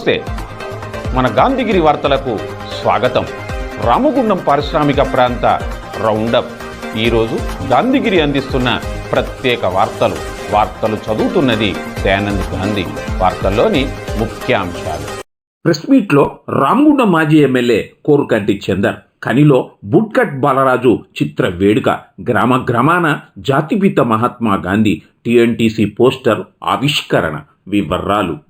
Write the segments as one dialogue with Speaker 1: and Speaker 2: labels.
Speaker 1: నమస్తే. మన గాంధీగిరి వార్తలకు స్వాగతం. రామగుండం పారిశ్రామిక ప్రాంత రౌండప్. ఈరోజు గాంధీగిరి అందిస్తున్న ప్రత్యేక వార్తలు. వార్తలు చదువుతున్నది దయానంద్ గాంధీ. వార్తల్లోని ముఖ్యాంశాలు.
Speaker 2: ప్రెస్ మీట్లో రామగుండం మాజీ ఎమ్మెల్యే కోరుకంటి చందర్ కనిలో బుట్కట్ బాలరాజు చిత్ర వేడుక గ్రామ గ్రామాన జాతిపిత మహాత్మా గాంధీ టిఎన్టీసీ పోస్టర్ ఆవిష్కరణ వివరాలు.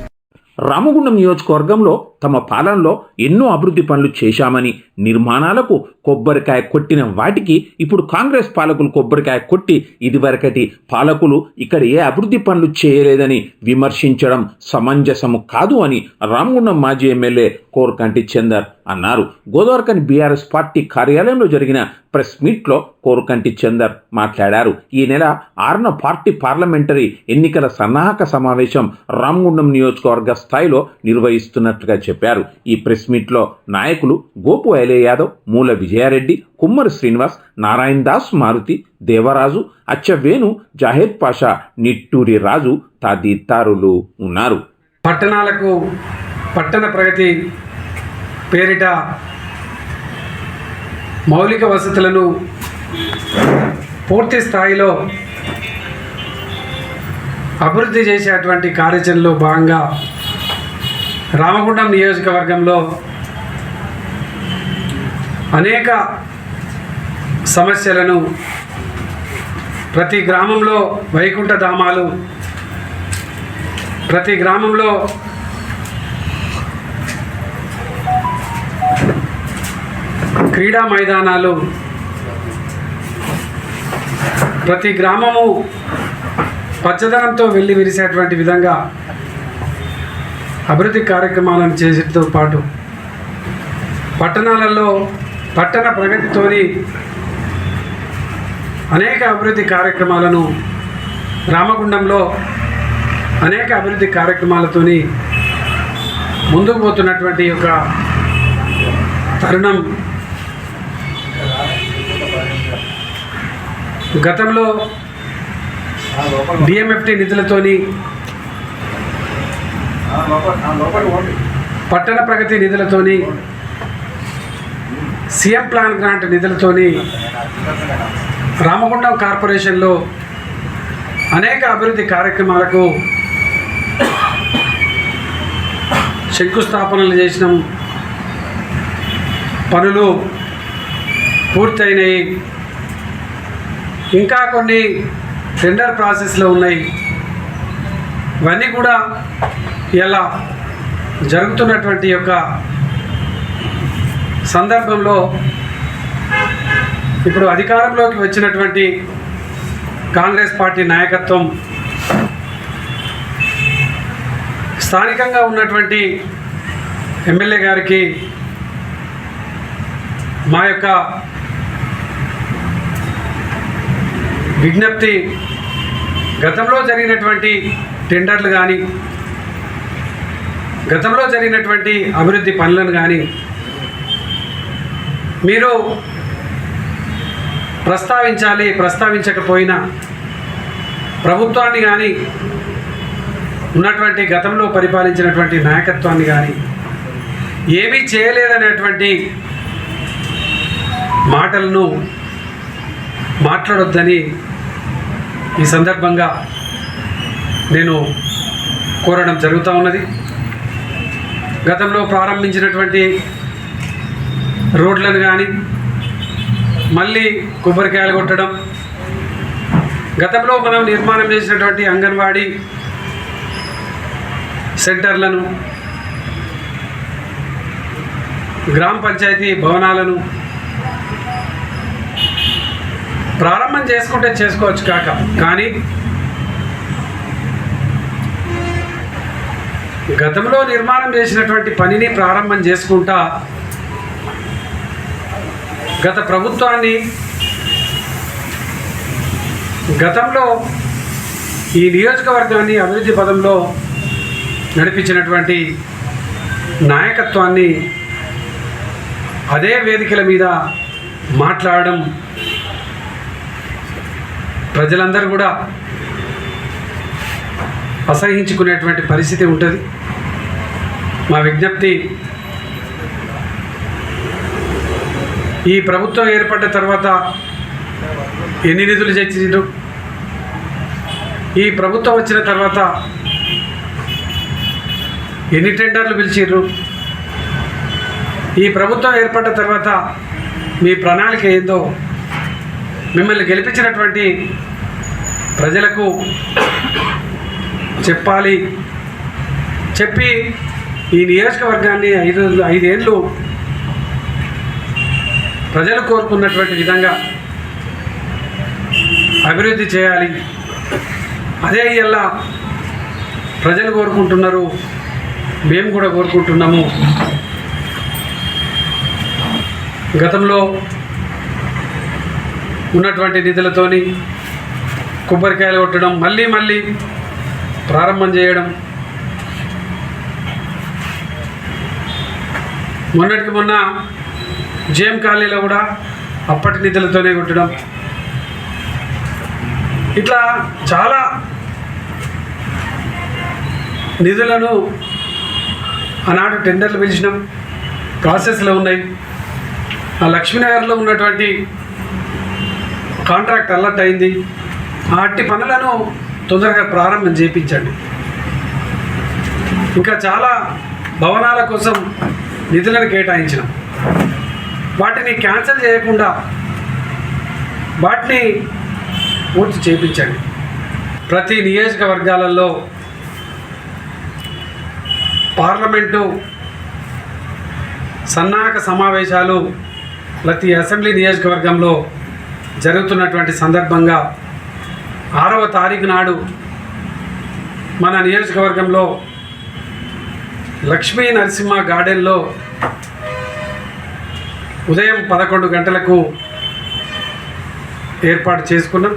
Speaker 2: Ramagundam నియోజకవర్గంలో తమ పాలనలో ఎన్నో అభివృద్ధి పనులు చేశామని నిర్మాణాలకు కొబ్బరికాయ కొట్టిన వాటికి ఇప్పుడు కాంగ్రెస్ పాలకులు కొబ్బరికాయ కొట్టి ఇదివరకటి పాలకులు ఇక్కడ ఏ అభివృద్ధి పనులు చేయలేదని విమర్శించడం సమంజసము కాదు అని రామగుండం మాజీ ఎమ్మెల్యే కోరకంటి చందర్ అన్నారు. గోదావరికని బీఆర్ఎస్ పార్టీ కార్యాలయంలో జరిగిన ప్రెస్ మీట్లో కోరకంటి చందర్ మాట్లాడారు. ఈ నెల ఆరున పార్టీ పార్లమెంటరీ ఎన్నికల సన్నాహక సమావేశం రామగుండం నియోజకవర్గ స్థాయిలో నిర్వహిస్తున్నట్లుగా చెప్పారు. ఈ ప్రెస్ మీట్లో నాయకులు గోపు ఐలే యాదవ్ మూల విజయారెడ్డి కుమ్మరి శ్రీనివాస్ నారాయణ దాస్ మారుతి దేవరాజు అచ్చవేణు జాహేద్ పాషా నిట్టూరి రాజు తదితరులు ఉన్నారు.
Speaker 3: పట్టణాలకు పట్టణ ప్రగతి పేరిట మౌలిక వసతులను పూర్తి స్థాయిలో అభివృద్ధి చేసేటువంటి కార్యాచరణలో భాగంగా రామగుండం నియోజకవర్గంలో అనేక సమస్యలను ప్రతి గ్రామంలో వైకుంఠ ధామాలు ప్రతి గ్రామంలో క్రీడా మైదానాలు ప్రతి గ్రామము పచ్చదనంతో వెళ్ళి విరిసేటువంటి విధంగా అభివృద్ధి కార్యక్రమాలను చేసేటితో పాటు పట్టణాలలో పట్టణ ప్రగతితోని అనేక అభివృద్ధి కార్యక్రమాలను రామగుండంలో అనేక అభివృద్ధి కార్యక్రమాలతోని ముందుకు పోతున్నటువంటి యొక్క తరుణం. గతంలో డిఎంఎఫ్టి నిధులతోని పట్టణ ప్రగతి నిధులతోని సీఎం ప్లాన్ గ్రాంట్ నిధులతోని రామగుండం కార్పొరేషన్లో అనేక అభివృద్ధి కార్యక్రమాలకు శంకుస్థాపనలు చేసిన. పనులు పూర్తయినాయి. ఇంకా కొన్ని టెండర్ ప్రాసెస్లో ఉన్నాయి. ఇవన్నీ కూడా ఇలా జరుగుతున్నటువంటి యొక్క సందర్భంలో ఇప్పుడు అధికారంలోకి వచ్చినటువంటి కాంగ్రెస్ పార్టీ నాయకత్వం స్థానికంగా ఉన్నటువంటి ఎమ్మెల్యే గారికి మా యొక్క విజ్ఞప్తి గతంలో జరిగినటువంటి టెండర్లు కానీ గతంలో జరిగినటువంటి అభివృద్ధి పనులను కానీ మీరు ప్రస్తావించాలి ప్రస్తావించకపోయినా ప్రభుత్వాన్ని కానీ ఉన్నటువంటి గతంలో పరిపాలించినటువంటి నాయకత్వాన్ని కానీ ఏమీ చేయలేదనేటువంటి మాటలను మాట్లాడొద్దని ఈ సందర్భంగా నేను కోరడం జరుగుతూ ఉన్నది. గతంలో ప్రారంభించినటువంటి రోడ్లను కానీ మళ్ళీ కొబ్బరికాయలు కొట్టడం గతంలో మనం నిర్మాణం చేసినటువంటి అంగన్వాడీ సెంటర్లను గ్రామ పంచాయతీ భవనాలను ప్రారంభం చేసుకుంటే చేసుకోవచ్చు కాక. కానీ గతంలో నిర్మాణం చేసినటువంటి పనిని ప్రారంభం చేసుకుంటా గత ప్రభుత్వాన్ని గతంలో ఈ నియోజకవర్గాన్ని అభివృద్ధి పదంలో నడిపించినటువంటి నాయకత్వాన్ని అదే వేదికల మీద మాట్లాడడం ప్రజలందరూ కూడా అసహించుకునేటువంటి పరిస్థితి ఉంటుంది. మా విజ్ఞప్తి ఈ ప్రభుత్వం ఏర్పడ్డ తర్వాత ఎన్ని నిధులు తెచ్చిండ్రు ఈ ప్రభుత్వం వచ్చిన తర్వాత ఎన్ని టెండర్లు పిలిచిర్రు ఈ ప్రభుత్వం ఏర్పడ్డ తర్వాత మీ ప్రణాళిక ఏందో? మిమ్మల్ని గెలిపించినటువంటి ప్రజలకు చెప్పాలి. చెప్పి ఈ నియోజకవర్గాన్ని ఐదు ఐదేళ్ళు ప్రజలు కోరుకున్నటువంటి విధంగా అభివృద్ధి చేయాలి. అదే ఇలా ప్రజలు కోరుకుంటున్నారు. మేము కూడా కోరుకుంటున్నాము. గతంలో ఉన్నటువంటి నిధులతోని కొబ్బరికాయలు కొట్టడం మళ్ళీ మళ్ళీ ప్రారంభం చేయడం. మొన్నటికి మొన్న జేఎం కాలనీలో కూడా అప్పటి నిధులతోనే కొట్టడం. ఇట్లా చాలా నిధులను ఆనాడు టెండర్లు పిలిచినాం. ప్రాసెస్లో ఉన్నాయి. ఆ లక్ష్మీనగర్లో ఉన్నటువంటి కాంట్రాక్ట్ అలర్ట్ అయింది. ఆ అట్టి పనులను తొందరగా ప్రారంభం చేయించండి ఇంకా చాలా భవనాల కోసం నిధులను కేటాయించినాం. వాటిని క్యాన్సిల్ చేయకుండా వాటిని పూర్తి చేయించండి ప్రతి నియోజకవర్గాలలో పార్లమెంటు సన్నాహక సమావేశాలు ప్రతి అసెంబ్లీ నియోజకవర్గంలో జరుగుతున్నటువంటి సందర్భంగా ఆరవ తారీఖు నాడు మన నియోజకవర్గంలో లక్ష్మీ నరసింహ గార్డెన్లో ఉదయం పదకొండు గంటలకు ఏర్పాటు చేసుకున్నాం.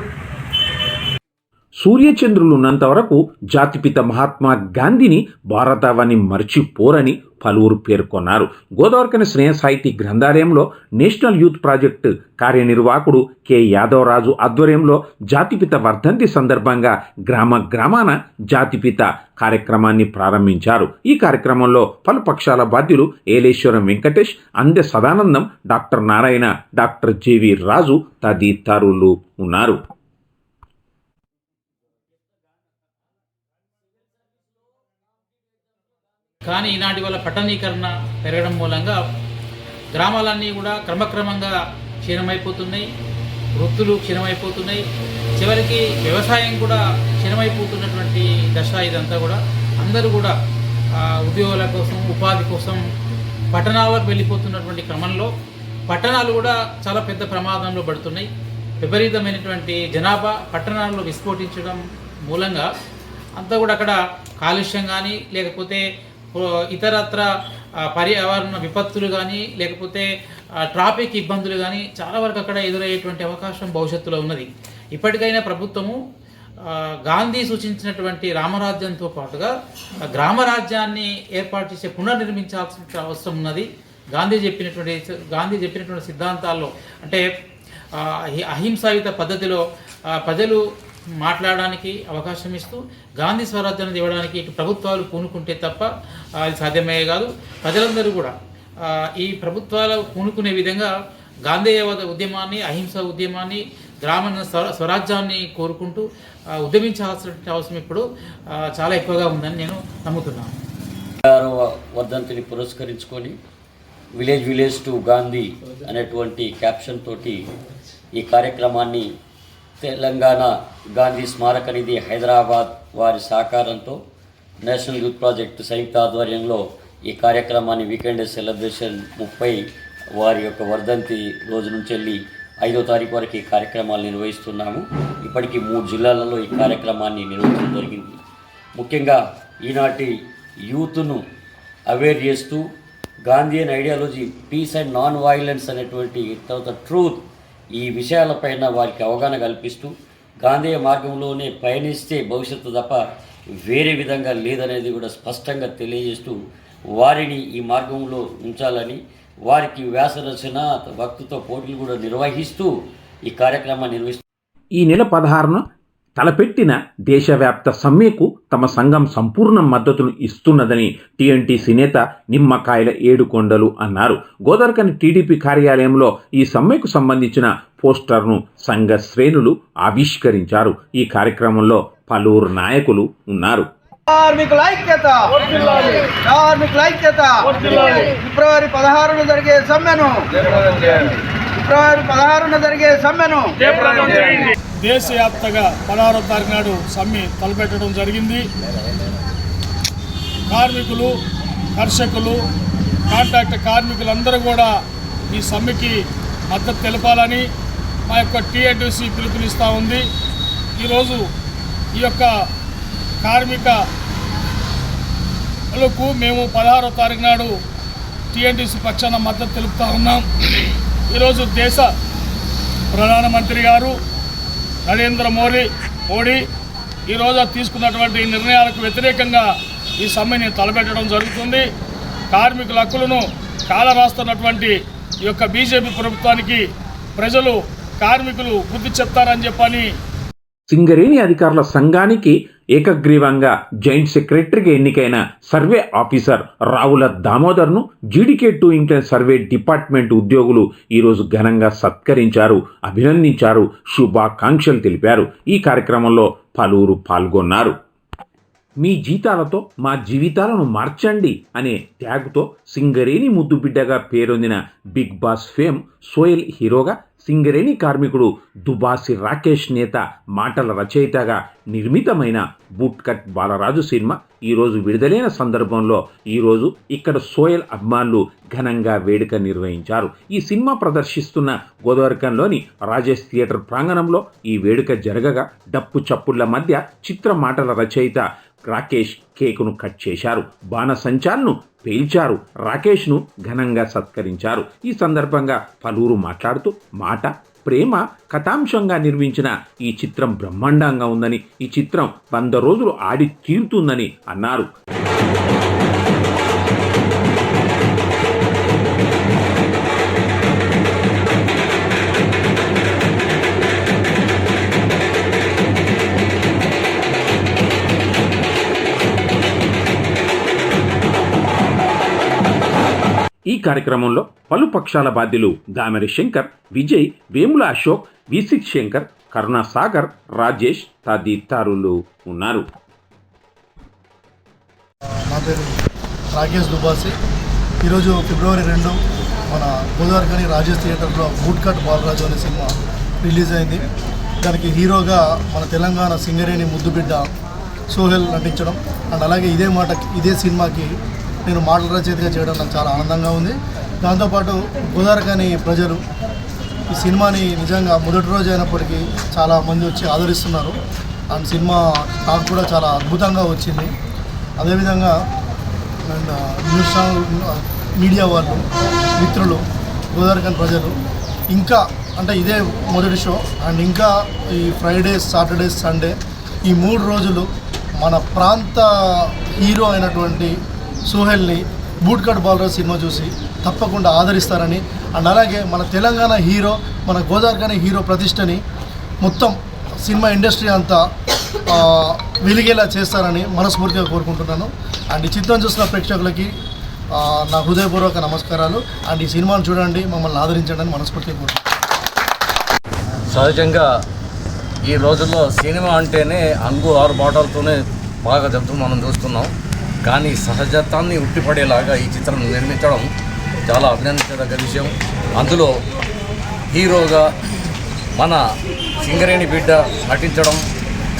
Speaker 2: సూర్యచంద్రులున్నంత వరకు జాతిపిత మహాత్మా గాంధీని భారతావని మర్చిపోరని పలువురు పేర్కొన్నారు. గోదావరికని స్నేహ సాహితీ గ్రంథాలయంలో నేషనల్ యూత్ ప్రాజెక్టు కార్యనిర్వాహకుడు కె. యాదవరాజు ఆధ్వర్యంలో జాతిపిత వర్ధంతి సందర్భంగా గ్రామ గ్రామాన జాతిపిత కార్యక్రమాన్ని ప్రారంభించారు. ఈ కార్యక్రమంలో పలు పక్షాల బాధ్యులు Eleswaram Venkatesh Ande Sadanandam doctor Narayana doctor JV Raju తదితరులు ఉన్నారు.
Speaker 4: కానీ ఈనాటి వల్ల పట్టణీకరణ పెరగడం మూలంగా గ్రామాలన్నీ కూడా క్రమక్రమంగా క్షీణమైపోతున్నాయి వృత్తులు క్షీణమైపోతున్నాయి. చివరికి వ్యవసాయం కూడా క్షీణమైపోతున్నటువంటి దశ ఇదంతా కూడా. అందరూ కూడా ఉద్యోగాల కోసం ఉపాధి కోసం పట్టణాలకు వెళ్ళిపోతున్నటువంటి క్రమంలో పట్టణాలు కూడా చాలా పెద్ద ప్రమాదంలో పడుతున్నాయి. విపరీతమైనటువంటి జనాభా పట్టణాల్లో విస్ఫోటించడం మూలంగా అంతా కూడా అక్కడ కాలుష్యం కానీ లేకపోతే ఇతరత్ర పర్యావరణ విపత్తులు కానీ లేకపోతే ట్రాఫిక్ ఇబ్బందులు కానీ చాలా వరకు అక్కడ ఎదురయ్యేటువంటి అవకాశం భవిష్యత్తులో ఉన్నది. ఇప్పటికైనా ప్రభుత్వము గాంధీ సూచించినటువంటి రామరాజ్యంతో పాటుగా గ్రామరాజ్యాన్ని ఏర్పాటు చేసే పునర్నిర్మించాల్సిన అవసరం ఉన్నది. గాంధీ చెప్పినటువంటి గాంధీ చెప్పినటువంటి సిద్ధాంతాల్లో అంటే అహింసాయుత పద్ధతిలో ప్రజలు మాట్లాడడానికి అవకాశం ఇస్తూ గాంధీ స్వరాజ్యాన్ని ఇవ్వడానికి ఇటు ప్రభుత్వాలు పూనుకుంటే తప్ప అది సాధ్యమయ్యే కాదు. ప్రజలందరూ కూడా ఈ ప్రభుత్వాలు పూనుకునే విధంగా గాంధేయవాద ఉద్యమాన్ని అహింస ఉద్యమాన్ని గ్రామ స్వరాజ్యాన్ని కోరుకుంటూ ఉద్యమించాల్సిన అవసరం ఇప్పుడు చాలా ఎక్కువగా ఉందని నేను నమ్ముతున్నాను.
Speaker 5: వర్ధంతిని పురస్కరించుకొని విలేజ్ విలేజ్ టు గాంధీ అనేటువంటి క్యాప్షన్ తోటి ఈ కార్యక్రమాన్ని తెలంగాణ గాంధీ స్మారక నిధి హైదరాబాద్ వారి సహకారంతో నేషనల్ యూత్ ప్రాజెక్ట్ సంయుక్త ఆధ్వర్యంలో ఈ కార్యక్రమాన్ని వీకెండ్ సెలబ్రేషన్ ముప్పై వారి యొక్క వర్ధంతి రోజు నుంచి వెళ్ళి ఐదో తారీఖు వరకు ఈ కార్యక్రమాలు నిర్వహిస్తున్నాము. ఇప్పటికీ మూడు జిల్లాలలో ఈ కార్యక్రమాన్ని నిర్వహించడం జరిగింది. ముఖ్యంగా ఈనాటి యూత్ను అవేర్ చేస్తూ Gandhian ideology peace and non violence అనేటువంటి తర్వాత ట్రూత్ ఈ విషయాలపైన వారికి అవగాహన కల్పిస్తూ గాంధీ మార్గంలోనే పయనిస్తే భవిష్యత్తు తప్ప వేరే విధంగా లేదనేది కూడా స్పష్టంగా తెలియజేస్తూ వారిని ఈ మార్గంలో ఉంచాలని వారికి వ్యాస రచన భక్తితో పోటీలు కూడా నిర్వహిస్తూ ఈ కార్యక్రమాన్ని నిర్వహిస్తూ
Speaker 2: ఈ నెల పదహారున తలపెట్టిన దేశవ్యాప్త సమ్మెకు తమ సంఘం సంపూర్ణ మద్దతును ఇస్తున్నదని టీఎన్టీసీ నేత నిమ్మకాయల ఏడుకొండలు అన్నారు. గోదావరికని టీడీపీ కార్యాలయంలో ఈ సమ్మెకు సంబంధించిన పోస్టర్ను సంఘ శ్రేణులు ఆవిష్కరించారు. ఈ కార్యక్రమంలో పలువురు నాయకులు ఉన్నారు.
Speaker 6: కార్మికుల ఐక్యత. కార్మికుల ఐక్యత. ఫిబ్రవరి పదహారున జరిగే సమ్మెను. ఫిబ్రవరి పదహారున జరిగే సమ్మెను.
Speaker 7: దేశవ్యాప్తంగా పదహారో తారీఖు నాడు సమ్మె తలపెట్టడం జరిగింది. కార్మికులు కర్షకులు కాంట్రాక్ట్ కార్మికులందరూ కూడా ఈ సమ్మెకి మద్దతు తెలపాలని మా యొక్క టీఎడ్యూసీ పిలుపునిస్తూ ఉంది. ఈరోజు ఈ యొక్క కార్మికలకు మేము పదహారో తారీఖు నాడు టీఎన్టీసీ పక్షాన మద్దతు తెలుపుతా ఉన్నాం. ఈరోజు దేశ ప్రధానమంత్రి గారు నరేంద్ర మోడీ మోడీ ఈరోజు తీసుకున్నటువంటి నిర్ణయాలకు వ్యతిరేకంగా ఈ సమ్మెని తలపెట్టడం జరుగుతుంది. కార్మికుల హక్కులను కాలరాస్తున్నటువంటి ఈ యొక్క బీజేపీ ప్రభుత్వానికి ప్రజలు కార్మికులు బుద్ధి చెప్తారని చెప్పని
Speaker 2: సింగరేణి అధికారుల సంఘానికి ఏకగ్రీవంగా జాయింట్ సెక్రటరీగా ఎన్నికైన సర్వే ఆఫీసర్ రావుల దామోదర్ను జీడీకే టూ ఇంటర్ సర్వే డిపార్ట్మెంట్ ఉద్యోగులు ఈరోజు ఘనంగా సత్కరించారు అభినందించారు శుభాకాంక్షలు తెలిపారు. ఈ కార్యక్రమంలో పలువురు పాల్గొన్నారు. మీ జీతాలతో మా జీవితాలను మార్చండి అనే ట్యాగ్తో సింగరేణి ముద్దుబిడ్డగా పేరొందిన బిగ్ బాస్ ఫేమ్ సోయల్ హీరోగా సింగరేణి కార్మికుడు దుబాసి రాకేష్ నేత మాటల రచయితగా నిర్మితమైన బూట్కట్ బాలరాజు సినిమా. ఈరోజు విడుదలైన సందర్భంలో ఈరోజు ఇక్కడ సోయల్ అభిమానులు ఘనంగా వేడుక నిర్వహించారు. ఈ సినిమా ప్రదర్శిస్తున్న గోదావరికంలోని రాజేష్ థియేటర్ ప్రాంగణంలో ఈ వేడుక జరగగా డప్పు చప్పుళ్ళ మధ్య చిత్ర మాటల రచయిత రాకేష్ కేకును కట్ చేశారు. బాణసంచాలను పేల్చారు. రాకేష్ను ఘనంగా సత్కరించారు. ఈ సందర్భంగా పలువురు మాట్లాడుతూ మాట ప్రేమ కథాంశంగా నిర్మించిన ఈ చిత్రం బ్రహ్మాండంగా ఉందని ఈ చిత్రం వంద రోజులు ఆడి తీరుతుందని అన్నారు. కార్యక్రమంలో పలు పక్షాల బాధ్యులు దామెరి శంకర్ విజయ్ వేముల అశోక్ విసిక్ శంకర్ కరుణాసాగర్ రాజేష్ తదితరులు ఉన్నారు.
Speaker 8: నా పేరు రాకేష్ దుబాసి. ఈరోజు ఫిబ్రవరి రెండు మన గోదావరికని రాజేష్ థియేటర్లో బూట్ కట్ బాలరాజు అనే సినిమా రిలీజ్ అయింది. దానికి హీరోగా మన తెలంగాణ సింగరేణి ముద్దుబిడ్డ సోహెల్ నటించడం. అండ్ అలాగే ఇదే మాట ఇదే సినిమాకి నేను మాటల రచయితగా చేయడం నాకు చాలా ఆనందంగా ఉంది. దాంతోపాటు గోదావరికని ప్రజలు ఈ సినిమాని నిజంగా మొదటి రోజు అయినప్పటికీ చాలా మంది వచ్చి ఆదరిస్తున్నారు. అండ్ సినిమా టాక్ కూడా చాలా అద్భుతంగా వచ్చింది. అదేవిధంగా అండ్ న్యూస్ ఛానల్ మీడియా వాళ్ళు మిత్రులు గోదావరికన్ ప్రజలు ఇంకా అంటే ఇదే మొదటి షో. అండ్ ఇంకా ఈ ఫ్రైడే సాటర్డే సండే ఈ మూడు రోజులు మన ప్రాంత హీరో అయినటువంటి సోహెల్ని బూట్కట్ బాలరాజ్ సినిమా చూసి తప్పకుండా ఆదరిస్తారని అండ్ అలాగే మన తెలంగాణ హీరో మన గోదావరి హీరో ప్రతిష్టని మొత్తం సినిమా ఇండస్ట్రీ అంతా వెలిగేలా చేస్తారని మనస్ఫూర్తిగా కోరుకుంటున్నాను. అండ్ ఈ చిత్రం చూసిన ప్రేక్షకులకి నా హృదయపూర్వక నమస్కారాలు. అండ్ ఈ సినిమాను చూడండి మమ్మల్ని ఆదరించండి మనస్ఫూర్తిగా కోరుకుంటున్నాను.
Speaker 9: సహజంగా ఈ రోజుల్లో సినిమా అంటేనే అంగు ఆరు బాటలతోనే బాగా జరుగుతూ మనం చూస్తున్నాం. కానీ సహజత్వాన్ని ఉట్టిపడేలాగా ఈ చిత్రం నిర్మించడం చాలా అభినందించదగ్గ విషయం. అందులో హీరోగా మన సింగరేణి బిడ్డ నటించడం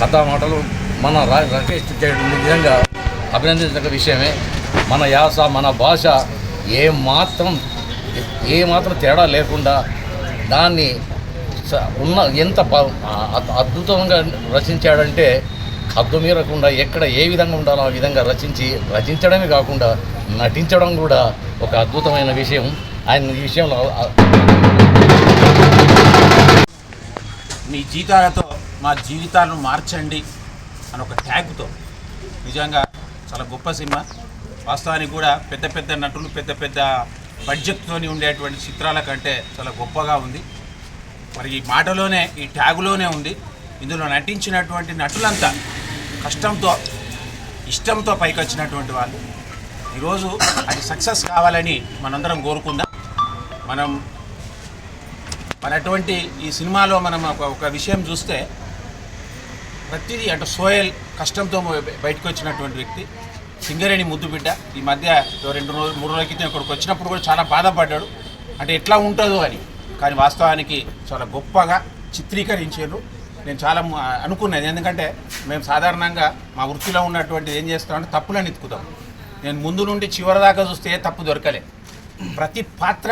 Speaker 9: కథ మాటలు మన రా చేయడం నిజంగా అభినందించదగ్గ విషయమే. మన యాస మన భాష ఏ మాత్రం ఏ మాత్రం తేడా లేకుండా దాన్ని స- ఉన్న ఎంత అద్భుతంగా రచించాడంటే హద్దుమీరకుండా ఎక్కడ ఏ విధంగా ఉండాలో ఆ విధంగా రచించి రచించడమే కాకుండా నటించడం కూడా ఒక అద్భుతమైన విషయం. ఆయన ఈ విషయంలో
Speaker 1: మీ జీతాలతో మా జీవితాలను మార్చండి అని ఒక ట్యాగ్తో. నిజంగా చాలా గొప్ప సినిమా. వాస్తవానికి కూడా పెద్ద పెద్ద నటులు పెద్ద పెద్ద బడ్జెట్తోని ఉండేటువంటి చిత్రాల కంటే చాలా గొప్పగా ఉంది. మరి ఈ మాటలోనే ఈ ట్యాగులోనే ఉంది. ఇందులో నటించినటువంటి నటులంతా కష్టంతో ఇష్టంతో పైకి వచ్చినటువంటి వాళ్ళు. ఈరోజు అది సక్సెస్ కావాలని మనందరం కోరుకుందాం. మనం మనటువంటి ఈ సినిమాలో మనం ఒక ఒక విషయం చూస్తే ప్రతిదీ అంటే సోయల్ కష్టంతో బయటకు వచ్చినటువంటి వ్యక్తి సింగరేణి ముద్దుబిడ్డ. ఈ మధ్య రెండు రోజులు మూడు రోజుల క్రితం ఇక్కడికి వచ్చినప్పుడు కూడా చాలా బాధపడ్డాడు. అంటే ఎట్లా ఉంటుందో అని. కానీ వాస్తవానికి చాలా గొప్పగా చిత్రీకరించారు. నేను చాలా అనుకున్నాను. ఎందుకంటే మేము సాధారణంగా మా వృత్తిలో ఉన్నటువంటి ఏం చేస్తామంటే తప్పులను ఎత్తుకుతాం. నేను ముందు నుండి చివరి దాకా చూస్తే ఏ తప్పు దొరకలే. ప్రతి పాత్ర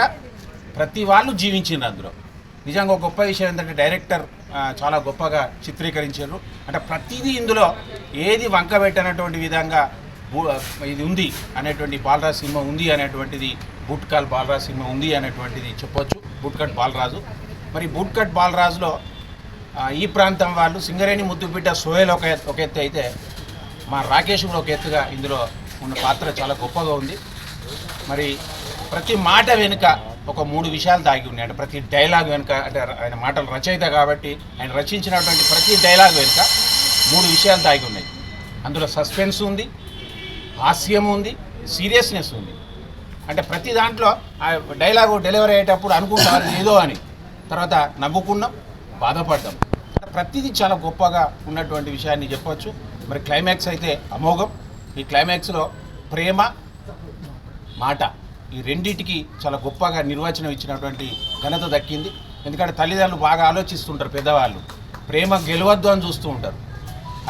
Speaker 1: ప్రతి వాళ్ళు జీవించిండ్రు అందులో. నిజంగా ఒక గొప్ప విషయం ఏంటంటే డైరెక్టర్ చాలా గొప్పగా చిత్రీకరించారు. అంటే ప్రతిదీ ఇందులో ఏది వంక పెట్టనటువంటి విధంగా ఇది ఉంది అనేటువంటి బాలరాజ్ సినిమా ఉంది అనేటువంటిది. బూట్కాల్ బాలరాజ్ సినిమా ఉంది అనేటువంటిది చెప్పొచ్చు. బూట్కట్ బాలరాజు. మరి బూట్కట్ బాలరాజులో ఈ ప్రాంతం వాళ్ళు సింగరేణి ముద్దుబిడ్డ సోయల్ ఒక ఒక ఎత్తు అయితే మా రాకేష్ కూడా ఒక ఎత్తుగా ఇందులో ఉన్న పాత్ర చాలా గొప్పగా ఉంది. మరి ప్రతి మాట వెనుక ఒక మూడు విషయాలు దాగి ఉన్నాయి. అంటే ప్రతి డైలాగ్ వెనుక అంటే ఆయన మాటలు రచయిత కాబట్టి ఆయన రచించినటువంటి ప్రతి డైలాగ్ వెనుక మూడు విషయాలు దాగి ఉన్నాయి. అందులో సస్పెన్స్ ఉంది హాస్యం ఉంది సీరియస్నెస్ ఉంది. అంటే ప్రతి దాంట్లో ఆ డైలాగు డెలివరీ అయ్యేటప్పుడు అనుకుంటాం ఏదో అని. తర్వాత నవ్వుకున్నాం బాధపడ్డాం ప్రతిదీ చాలా గొప్పగా ఉన్నటువంటి విషయాన్ని చెప్పవచ్చు. మరి క్లైమాక్స్ అయితే అమోఘం. ఈ క్లైమాక్స్లో ప్రేమ మాట ఈ రెండింటికి చాలా గొప్పగా నిర్వచనం ఇచ్చినటువంటి ఘనత దక్కింది. ఎందుకంటే తల్లిదండ్రులు బాగా ఆలోచిస్తుంటారు పెద్దవాళ్ళు. ప్రేమ గెలవద్దు అని చూస్తూ ఉంటారు.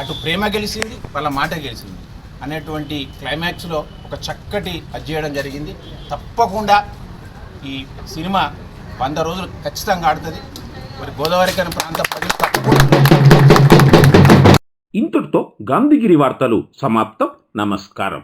Speaker 1: అటు ప్రేమ గెలిచింది వాళ్ళ మాట గెలిచింది అనేటువంటి క్లైమాక్స్లో ఒక చక్కటి అది చేయడం జరిగింది. తప్పకుండా ఈ సినిమా వంద రోజులు ఖచ్చితంగా ఆడుతుంది. మరి గోదావరి ప్రాంత ప్రజలు
Speaker 2: ఇంతటితో గాంధీగిరి వార్తలు సమాప్తం. నమస్కారం.